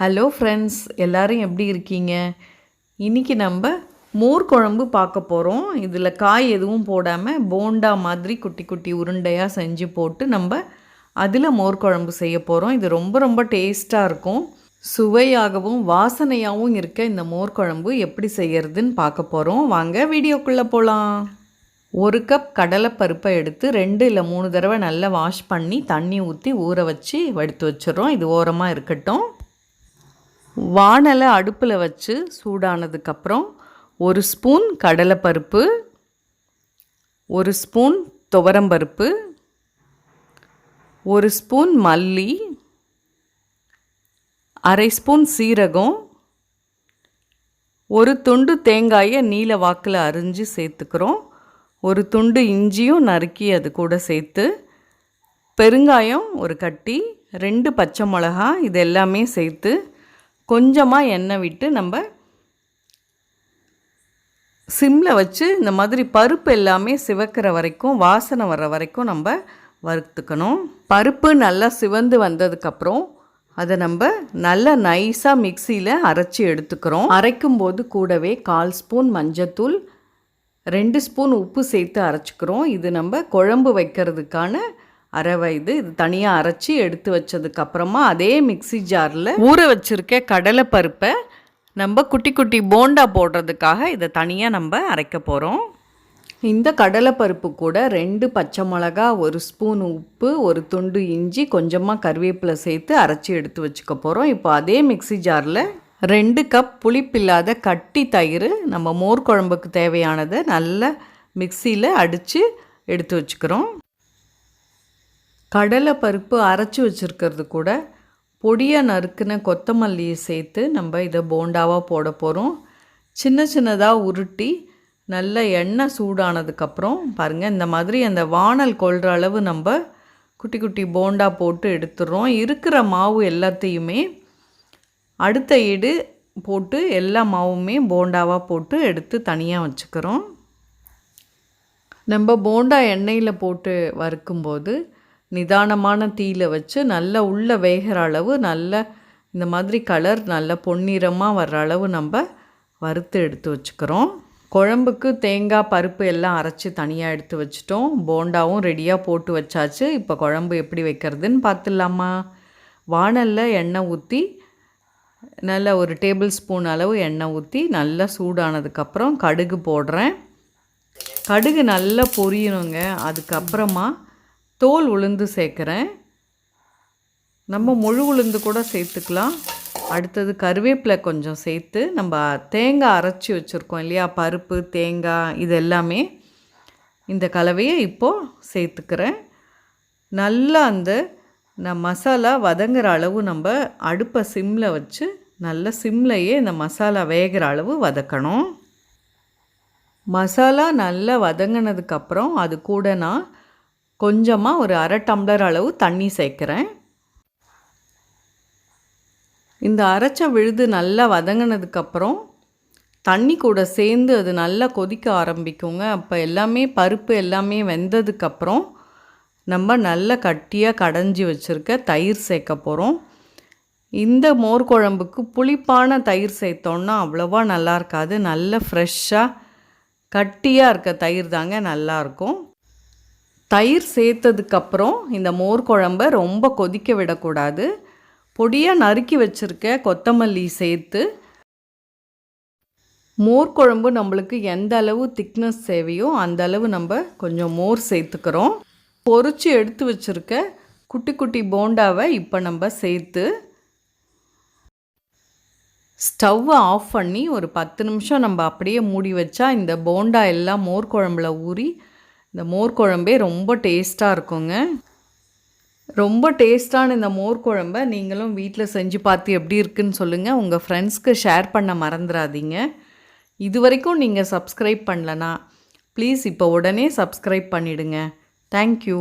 Hello friends எல்லோரும் எப்படி இருக்கீங்க? இன்றைக்கி நம்ம மோர் குழம்பு பார்க்க போகிறோம் இதில் காய் எதுவும் போடாமல் போண்டா மாதிரி குட்டி குட்டி உருண்டையாக செஞ்சு போட்டு நம்ம அதில் மோர் குழம்பு செய்ய போகிறோம் இது ரொம்ப ரொம்ப டேஸ்ட்டாக இருக்கும். சுவையாகவும் வாசனையாகவும் இருக்க இந்த மோர் குழம்பு எப்படி செய்யறதுன்னு பார்க்க போகிறோம் வாங்க வீடியோக்குள்ளே போகலாம் ஒரு கப் கடலைப்பருப்பை எடுத்து ரெண்டு இல்லை மூணு தடவை நல்லா வாஷ் பண்ணி தண்ணி ஊற்றி ஊற வச்சு வடித்து வச்சிடுறோம். இது ஓரமாக இருக்கட்டும். வானலை அடுப்பில் வச்சு சூடானதுக்கப்புறம் ஒரு ஸ்பூன் கடலைப்பருப்பு ஒரு ஸ்பூன் துவரம்பருப்பு ஒரு ஸ்பூன் மல்லி அரை ஸ்பூன் சீரகம் ஒரு துண்டு தேங்காயை நீல வாக்கில் அரிஞ்சு சேர்த்துக்கிறோம். ஒரு துண்டு இஞ்சியும் நறுக்கி அது கூட சேர்த்து பெருங்காயம் ஒரு கட்டி ரெண்டு பச்சை மிளகா இது எல்லாமே சேர்த்து கொஞ்சமாக எண்ணெய் விட்டு நம்ம சிம்மில் வச்சு இந்த மாதிரி பருப்பு எல்லாமே சிவக்கிற வரைக்கும் வாசனை வர்ற வரைக்கும் நம்ம வறுத்துக்கணும். பருப்பு நல்லா சிவந்து வந்ததுக்கப்புறம் அதை நம்ம நல்லா நைஸாக மிக்சியில் அரைச்சி எடுத்துக்கிறோம். அரைக்கும் போது கூடவே கால் ஸ்பூன் மஞ்சத்தூள் ரெண்டு ஸ்பூன் உப்பு சேர்த்து அரைச்சிக்கிறோம். இது நம்ம குழம்பு வைக்கிறதுக்கான அரவை இது இது தனியாக அரைச்சி எடுத்து வச்சதுக்கப்புறமா அதே மிக்சி ஜாரில் ஊற வச்சுருக்க கடலை பருப்பை நம்ம குட்டி குட்டி போண்டா போடுறதுக்காக இதை தனியாக நம்ம அரைக்க போகிறோம் இந்த கடலைப்பருப்பு கூட ரெண்டு பச்சை மிளகா ஒரு ஸ்பூன் உப்பு ஒரு துண்டு இஞ்சி கொஞ்சமாக கருவேப்பிலை சேர்த்து அரைச்சி எடுத்து வச்சுக்க போகிறோம் இப்போ அதே மிக்சி ஜாரில் ரெண்டு கப் புளிப்பில்லாத கட்டி தயிர் நம்ம மோர் குழம்புக்கு தேவையானதை நல்ல மிக்சியில் அடித்து எடுத்து வச்சுக்கிறோம். கடலை பருப்பு அரைச்சி வச்சுருக்கிறது கூட பொடியாக நறுக்குன கொத்தமல்லியை சேர்த்து நம்ம இதை போண்டாவாக போட போகிறோம் சின்ன சின்னதாக உருட்டி நல்ல எண்ணெய் சூடானதுக்கப்புறம் பாருங்கள் இந்த மாதிரி அந்த வானல் கொள்கிற அளவு நம்ம குட்டி குட்டி போண்டா போட்டு எடுத்துடுறோம் இருக்கிற மாவு எல்லாத்தையுமே அடுத்த ஈடு போட்டு எல்லா மாவுமே போண்டாவாக போட்டு எடுத்து தனியாக வச்சுக்கிறோம். நம்ம போண்டா எண்ணெயில் போட்டு வறுக்கும்போது நிதானமான தீயில் வச்சு நல்ல உள்ள வேகிற அளவு நல்ல இந்த மாதிரி கலர் நல்ல பொன்னிறமாக வர்ற அளவு நம்ம வறுத்து எடுத்து வச்சுக்கிறோம். குழம்புக்கு தேங்காய் பருப்பு எல்லாம் அரைச்சி தனியாக எடுத்து வச்சிட்டோம். போண்டாவும் ரெடியாக போட்டு வச்சாச்சு. இப்போ குழம்பு எப்படி வைக்கிறதுன்னு பார்த்துடலாமா? வானலில் எண்ணெய் ஊற்றி நல்ல ஒரு டேபிள் ஸ்பூன் அளவு எண்ணெய் ஊற்றி நல்லா சூடானதுக்கப்புறம் கடுகு போடுறேன். கடுகு நல்லா பொரியணுங்க. அதுக்கப்புறமா தோல் உளுந்து சேர்க்குறேன். நம்ம முழு உளுந்து கூட சேர்த்துக்கலாம். அடுத்தது கருவேப்பிலை கொஞ்சம் சேர்த்து நம்ம தேங்காய் அரைச்சி வச்சுருக்கோம் இல்லையா? பருப்பு தேங்காய் இது எல்லாமே. இந்த கலவையை இப்போது சேர்த்துக்கிறேன். நல்லா அந்த நான் மசாலா வதங்குற அளவு நம்ம அடுப்பை சிம்மில் வச்சு நல்ல சிம்லையே இந்த மசாலா வேகிற அளவு வதக்கணும். மசாலா நல்லா வதங்கினதுக்கப்புறம் அது கூட நான் கொஞ்சமாக ஒரு அரை டம்ளர் அளவு தண்ணி சேர்க்குறேன். இந்த அரைச்ச விழுது நல்லா வதங்கினதுக்கப்புறம் தண்ணி கூட சேர்ந்து அது நல்லா கொதிக்க ஆரம்பிக்குங்க. அப்போ எல்லாமே பருப்பு எல்லாமே வெந்ததுக்கப்புறம் நம்ம நல்ல கட்டியாக கடைஞ்சி வச்சுருக்க தயிர் சேர்க்க போகிறோம் இந்த மோர் குழம்புக்கு புளிப்பான தயிர் சேர்த்தோன்னா அவ்வளோவா நல்லா இருக்காது. நல்ல ஃப்ரெஷ்ஷாக கட்டியாக இருக்க தயிர் தாங்க நல்லாயிருக்கும் தயிர் சேர்த்ததுக்கப்புறம் இந்த மோர் குழம்ப ரொம்ப கொதிக்க விடக்கூடாது. பொடியாக நறுக்கி வச்சுருக்க கொத்தமல்லி சேர்த்து மோர் குழம்பு நம்மளுக்கு எந்த அளவு திக்னஸ் தேவையோ அந்த அளவு நம்ம கொஞ்சம் மோர் சேர்த்துக்கிறோம். பொறிச்சு எடுத்து வச்சுருக்க குட்டி குட்டி போண்டாவை இப்போ நம்ம சேர்த்து ஸ்டவ்வை ஆஃப் பண்ணி ஒரு பத்து நிமிஷம் நம்ம அப்படியே மூடி வச்சா இந்த போண்டா எல்லாம் மோர் குழம்புல ஊறி இந்த மோர் குழம்பே ரொம்ப டேஸ்ட்டாக இருக்குங்க. ரொம்ப டேஸ்ட்டான இந்த மோர் குழம்ப நீங்களும் வீட்டில் செஞ்சு பார்த்து எப்படி இருக்குன்னு சொல்லுங்கள் உங்கள் ஃப்ரெண்ட்ஸ்க்கு ஷேர் பண்ண மறந்துடாதீங்க இது வரைக்கும் நீங்கள் சப்ஸ்கிரைப் பண்ணலனா ப்ளீஸ் இப்போ உடனே சப்ஸ்கிரைப் பண்ணிவிடுங்க தேங்க்யூ